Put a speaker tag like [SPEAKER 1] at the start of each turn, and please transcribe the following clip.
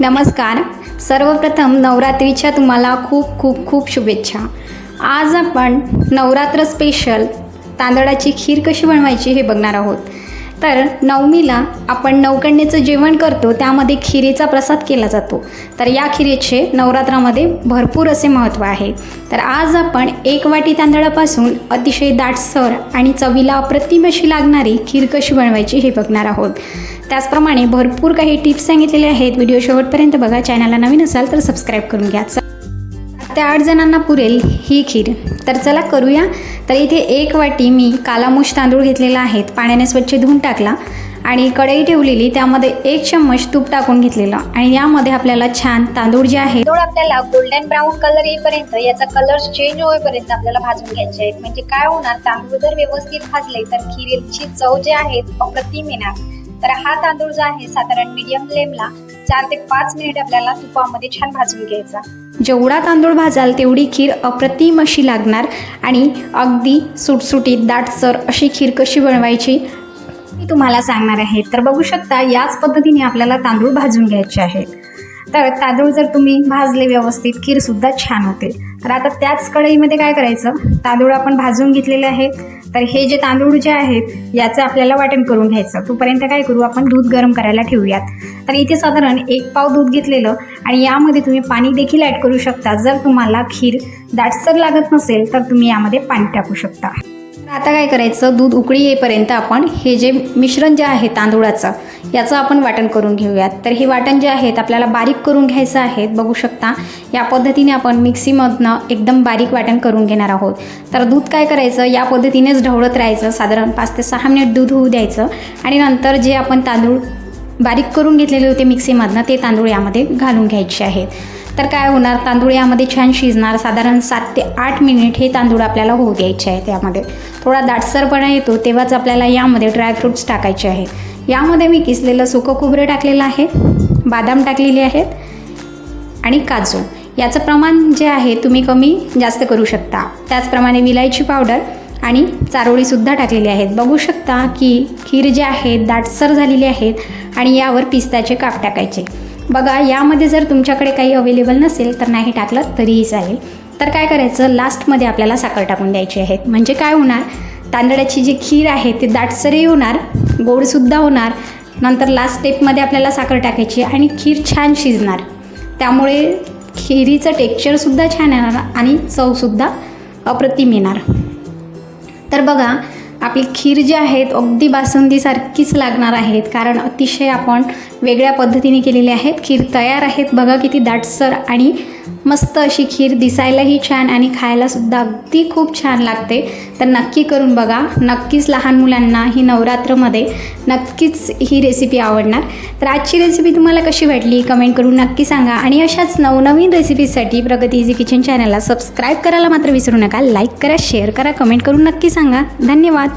[SPEAKER 1] नमस्कार. सर्वप्रथम नवरात्रीच्या तुम्हाला खूप खूप खूप शुभेच्छा. आज आपण नवरात्र स्पेशल तांदळाची खीर कशी बनवायची हे बघणार आहोत. तर नवमीला आपण नवकण्याचं जेवण करतो त्यामध्ये खिरीचा प्रसाद केला जातो. तर या खिरीचे नवरात्रामध्ये भरपूर असे महत्त्व आहे. तर आज आपण एक वाटी तांदळापासून अतिशय दाटसर आणि चवीला अप्रतिम अशी लागणारी खीर कशी बनवायची हे बघणार आहोत. त्याचप्रमाणे भरपूर काही टिप्स सांगितलेले आहेत. व्हिडिओ शेवटपर्यंत बघा. चॅनलला नवीन असाल तर सबस्क्राईब करून घ्या. ते आठ जणांना पुरेल ही खीर. तर चला करूया. तर इथे एक वाटी मी कालामुश तांदूळ घेतलेला आहेत पाण्याने स्वच्छ धुवून टाकला आणि कढई ठेवलेली. त्यामध्ये एक चम्मच तूप टाकून घेतलेलं. आणि यामध्ये आपल्याला छान तांदूळ जे आहे
[SPEAKER 2] तांदूळ आपल्याला गोल्डन ब्राऊन कलर येईपर्यंत याचा कलर चेंज होईपर्यंत आपल्याला भाजून घ्यायचे आहेत. म्हणजे काय होणार? तांदूळ जर व्यवस्थित भाजले तर खिरीची चव जे आहे अप्रतिम येणार. तर हा तांदूळ जो आहे साधारण मीडियम फ्लेमला चार ते पाच मिनिट आपल्याला तुपामध्ये छान भाजून घ्यायचा.
[SPEAKER 1] जेवढा तांदूळ भाजाल तेवढी खीर अप्रतिम अशी लागणार आणि अगदी सुटसुटीत दाटसर अशी खीर कशी बनवायची? मी तुम्हाला सांगणार आहे. तर बघू शकता याच पद्धतीने आपल्याला तांदूळ भाजून घ्यायचे आहेत. तर तांदूळ जर तुम्ही भाजले व्यवस्थित खीरसुद्धा छान होते. तर आता त्याच कढईमध्ये काय करायचं? तांदूळ आपण भाजून घेतलेले आहेत. तर हे जे तांदूळ जे आहेत याचं आपल्याला वाटण करून घ्यायचं. तोपर्यंत काय करू? आपण दूध गरम करायला ठेवूयात. तर इथे साधारण एक पाव दूध घेतलेलं आणि यामध्ये तुम्ही पाणी देखील ॲड करू शकता. जर तुम्हाला खीर दाटसर लागत नसेल तर तुम्ही यामध्ये पाणी टाकू शकता. आता काय करायचं? दूध उकळी येईपर्यंत आपण हे जे मिश्रण जे आहे तांदूळाचं याचं आपण वाटण करून घेऊयात. तर हे वाटण जे आहेत आपल्याला बारीक करून घ्यायचं आहे. बघू शकता या पद्धतीने आपण मिक्सीमधनं एकदम बारीक वाटण करून घेणार आहोत. तर दूध काय करायचं? या पद्धतीनेच ढवळत राहायचं. साधारण पाच ते सहा मिनिट दूध होऊ द्यायचं. आणि नंतर जे आपण तांदूळ बारीक करून घेतलेले होते मिक्सीमधनं ते तांदूळ यामध्ये घालून घ्यायचे आहेत. तर काय होणार? तांदूळ यामध्ये छान शिजणार. साधारण सात ते आठ मिनिट हे तांदूळ आपल्याला होऊ द्यायचे आहे त्यामध्ये थोडा दाटसरपणा येतो तेव्हाच आपल्याला यामध्ये ड्रायफ्रूट्स टाकायचे आहे यामध्ये मी किसलेलं सुकं खोबरं टाकलेलं आहे बादाम टाकलेले आहेत आणि काजू. याचं प्रमाण जे आहे तुम्ही कमी जास्त करू शकता. त्याचप्रमाणे विलायची पावडर आणि चारोळीसुद्धा टाकलेली आहेत. बघू शकता की खीर जे आहेत दाटसर झालेली आहेत आणि यावर पिस्ताचे काप टाकायचे. बघा यामध्ये जर तुमच्याकडे काही अवेलेबल नसेल तर नाही टाकलं तरीही चालेल. तर काय करायचं? लास्टमध्ये आपल्याला साखर टाकून द्यायची आहे. म्हणजे काय होणार? तांदळाची जी खीर आहे ती दाटसरही होणार गोडसुद्धा होणार. नंतर लास्ट स्टेपमध्ये आपल्याला साखर टाकायची आणि खीर छान शिजणार. त्यामुळे खिरीचं टेक्स्चरसुद्धा छान येणार आणि चवसुद्धा अप्रतिम येणार. तर बघा आपली खीर जी आहेत अगदी बासुंदीसारखीच लागणार आहेत. कारण अतिशय आपण वेगळ्या पद्धतीने केलेली आहेत. खीर तयार आहेत. बघा किती दाटसर आणि मस्त अशी खीर दिसायलाही छान आणि खायलासुद्धा अगदी खूप छान लागते. तर नक्की करून बघा. नक्कीच लहान मुलांना ही नवरात्रमध्ये नक्कीच ही रेसिपी आवडणार. तर आजची रेसिपी तुम्हाला कशी वाटली? कमेंट करून नक्की सांगा. आणि अशाच नवनवीन रेसिपीसाठी प्रगती इझी किचन चॅनलला सबस्क्राईब करायला मात्र विसरू नका. लाईक करा शेअर करा कमेंट करून नक्की सांगा. धन्यवाद.